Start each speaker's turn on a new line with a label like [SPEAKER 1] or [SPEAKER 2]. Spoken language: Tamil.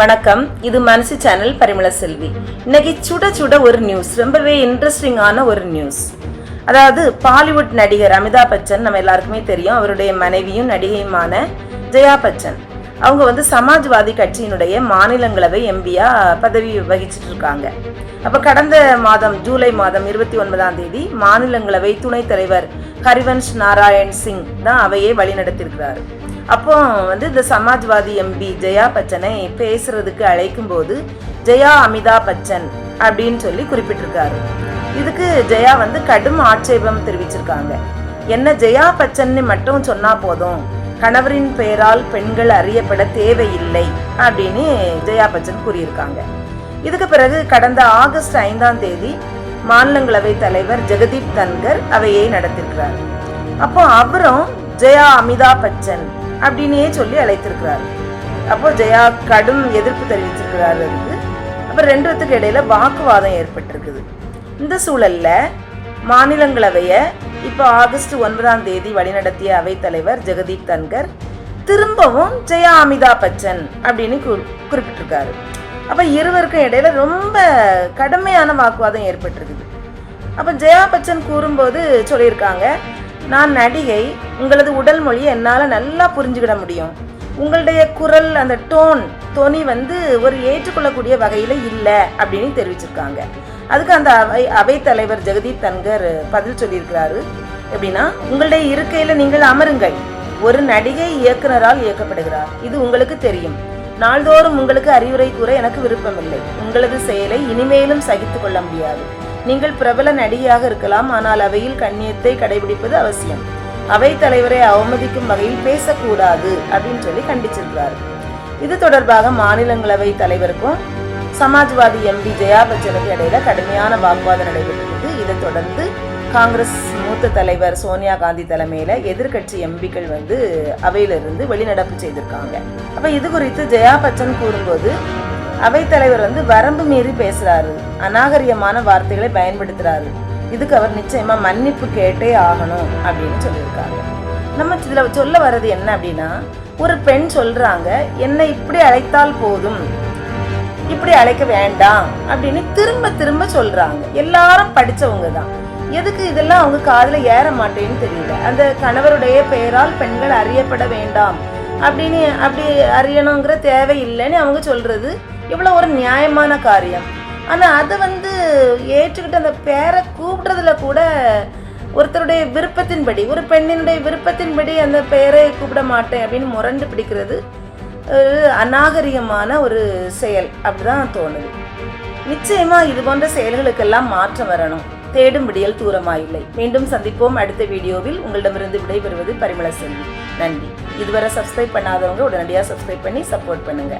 [SPEAKER 1] வணக்கம். இது மனசு சேனல் பரிமள செல்வி. இன்னைக்கு சுட சுட ஒரு நியூஸ் ரொம்பவே இன்ட்ரெஸ்டிங்கான ஒரு நியூஸ் அதாவது பாலிவுட் நடிகர் அமிதாப் பச்சன் நம்ம எல்லாருக்குமே தெரியும் அவருடைய மனைவியும் நடிகையுமான ஜெயா பச்சன். அவங்க வந்து சமாஜ்வாதி கட்சியினுடைய மாநிலங்களவை எம்பியா பதவி வகிச்சிட்டு இருக்காங்க. அப்போ கடந்த மாதம் ஜூலை மாதம் இருபத்தி ஒன்பதாம் தேதி மாநிலங்களவை துணைத் தலைவர் ஹரிவன்ஷ் நாராயண் சிங் தான் அவையை வழிநடத்தியிருக்கிறாரு. அப்போ வந்து இந்த சமாஜ்வாதி எம்பி ஜெயா பச்சனை பேசுறதுக்கு அழைக்கும் போது ஜெயா அமிதா பச்சன் அப்படின்னு சொல்லி குறிப்பிட்டிருக்காரு. இதுக்கு ஜெயா வந்து கடும் ஆட்சேபம் தெரிவிச்சிருக்காங்க. என்ன ஜெயா பச்சன்னு மட்டும் சொன்னா போதும் கணவரின் பெயரால் பெண்கள் அறியப்பட தேவையில்லை அப்படின்னு ஜெயா பச்சன் கூறியிருக்காங்க. இதுக்கு பிறகு கடந்த ஆகஸ்ட் ஐந்தாம் தேதி மாநிலங்களவை தலைவர் ஜெகதீப் தன்கர் அவையை நடத்திருக்கிறார். அப்போ அவரும் ஜெயா அமிதாப் பச்சன் அப்படின்னே சொல்லி அழைத்திருக்கிறார். அப்போ ஜெயா கடும் எதிர்ப்பு தெரிவிச்சிருக்கிறாரு அதுக்கு அப்போ ரெண்டுத்துக்கு இடையில வாக்குவாதம் ஏற்பட்டிருக்குது. இந்த சூழல்ல மாநிலங்களவைய இப்போ ஆகஸ்ட் ஒன்பதாம் தேதி வழிநடத்திய அவைத்தலைவர் ஜெகதீப் தன்கர் திரும்பவும் ஜெயா அமிதா பச்சன் அப்படின்னு குறி- குறிப்பிட்டிருக்காரு. அப்போ இருவருக்கும் இடையில ரொம்ப கடுமையான வாக்குவாதம் ஏற்பட்டிருக்குது. அப்போ ஜெயா பச்சன் கூறும்போது சொல்லியிருக்காங்க நான் நடிகை உங்களது உடல் மொழியை என்னால் நல்லா புரிஞ்சுக்கிட முடியும். உங்களுடைய குரல் அந்த டோன் தொனி வந்து ஒரு ஏற்றுக்கொள்ளக்கூடிய வகையில் இல்லை அப்படின்னு தெரிவிச்சிருக்காங்க. அதுக்கு அந்த அவை அவைத்தலைவர் ஜெகதீப் தன்கர் பதில் சொல்லியிருக்கிறாரு. எப்படின்னா உங்களுடைய இருக்கையில் நீங்கள் அமருங்கள். ஒரு நடிகை இயக்குனரால் இயக்கப்படுகிறார். இது உங்களுக்கு தெரியும். நாள்தோறும் உங்களுக்கு அறிவுரை கூற எனக்கு விருப்பமில்லை. உங்களது செயலை இனிமேலும் சகித்துக் கொள்ள முடியாது. நீங்கள் பிரபல நடிகையாக இருக்கலாம் ஆனால் அவையில் கண்ணியத்தை கடைபிடிப்பது அவசியம். அவை தலைவரை அவமதிக்கும் வகையில் பேசக்கூடாது அப்படின்னு சொல்லி கண்டிச்சிருக்கிறார். இது தொடர்பாக மாநிலங்களவை தலைவருக்கும் சமாஜ்வாதி எம்பி ஜெயா பச்சனுக்கு இடையில கடுமையான வாக்குவாதம் நடைபெற்றது இதை தொடர்ந்து காங்கிரஸ் மூத்த தலைவர் சோனியா காந்தி தலைமையில எதிர்க்கட்சி எம்பிக்கள் வந்து அவையிலிருந்து வெளிநடப்பு செய்திருக்காங்க. அப்போ இது குறித்து ஜெயா பச்சன் கூறும்போது அவைத்தலைவர் வந்து வரம்பு மீறி பேசுறாரு அநாகரியமான வார்த்தைகளை பயன்படுத்துறாரு. இதுக்கு அவர் நிச்சயமா மன்னிப்பு கேட்டே ஆகணும் அப்படின்னு சொல்லியிருக்காங்க நம்ம இதுல சொல்ல வர்றது என்ன அப்படின்னா ஒரு பெண் சொல்றாங்க என்னை இப்படி அழைத்தால் போதும் இப்படி அழைக்க வேண்டாம் அப்படின்னு திரும்ப திரும்ப சொல்றாங்க. எல்லாரும் படிச்சவங்க தான். எதுக்கு இதெல்லாம் அவங்க காதில் ஏற மாட்டேன்னு தெரியல. அந்த கணவருடைய பெயரால் பெண்கள் அறியப்பட வேண்டாம் அப்படின்னு அப்படி அறியணுங்கிற தேவை இல்லைன்னு அவங்க சொல்கிறது இவ்வளோ ஒரு நியாயமான காரியம். ஆனால் அதை வந்து ஏற்றுக்கிட்டு அந்த பேரை கூப்பிடுறதுல கூட ஒருத்தருடைய விருப்பத்தின்படி ஒரு பெண்ணினுடைய விருப்பத்தின்படி அந்த பெயரை கூப்பிட மாட்டேன் அப்படின்னு முரண்டு பிடிக்கிறது ஒரு அநாகரிகமான ஒரு செயல். அப்படிதான் தோணுது. நிச்சயமாக இது போன்ற செயல்களுக்கெல்லாம் மாற்றம் வரணும். தேடும் விடியல் தூரமாயில்லை. மீண்டும் சந்திப்போம் அடுத்த வீடியோவில். உங்களிடமிருந்து விடைபெறுவது பரிமள செல்வி. நன்றி. இதுவரை சப்ஸ்கிரைப் பண்ணாதவங்க உடனடியாக சப்ஸ்கிரைப் பண்ணி சப்போர்ட் பண்ணுங்க.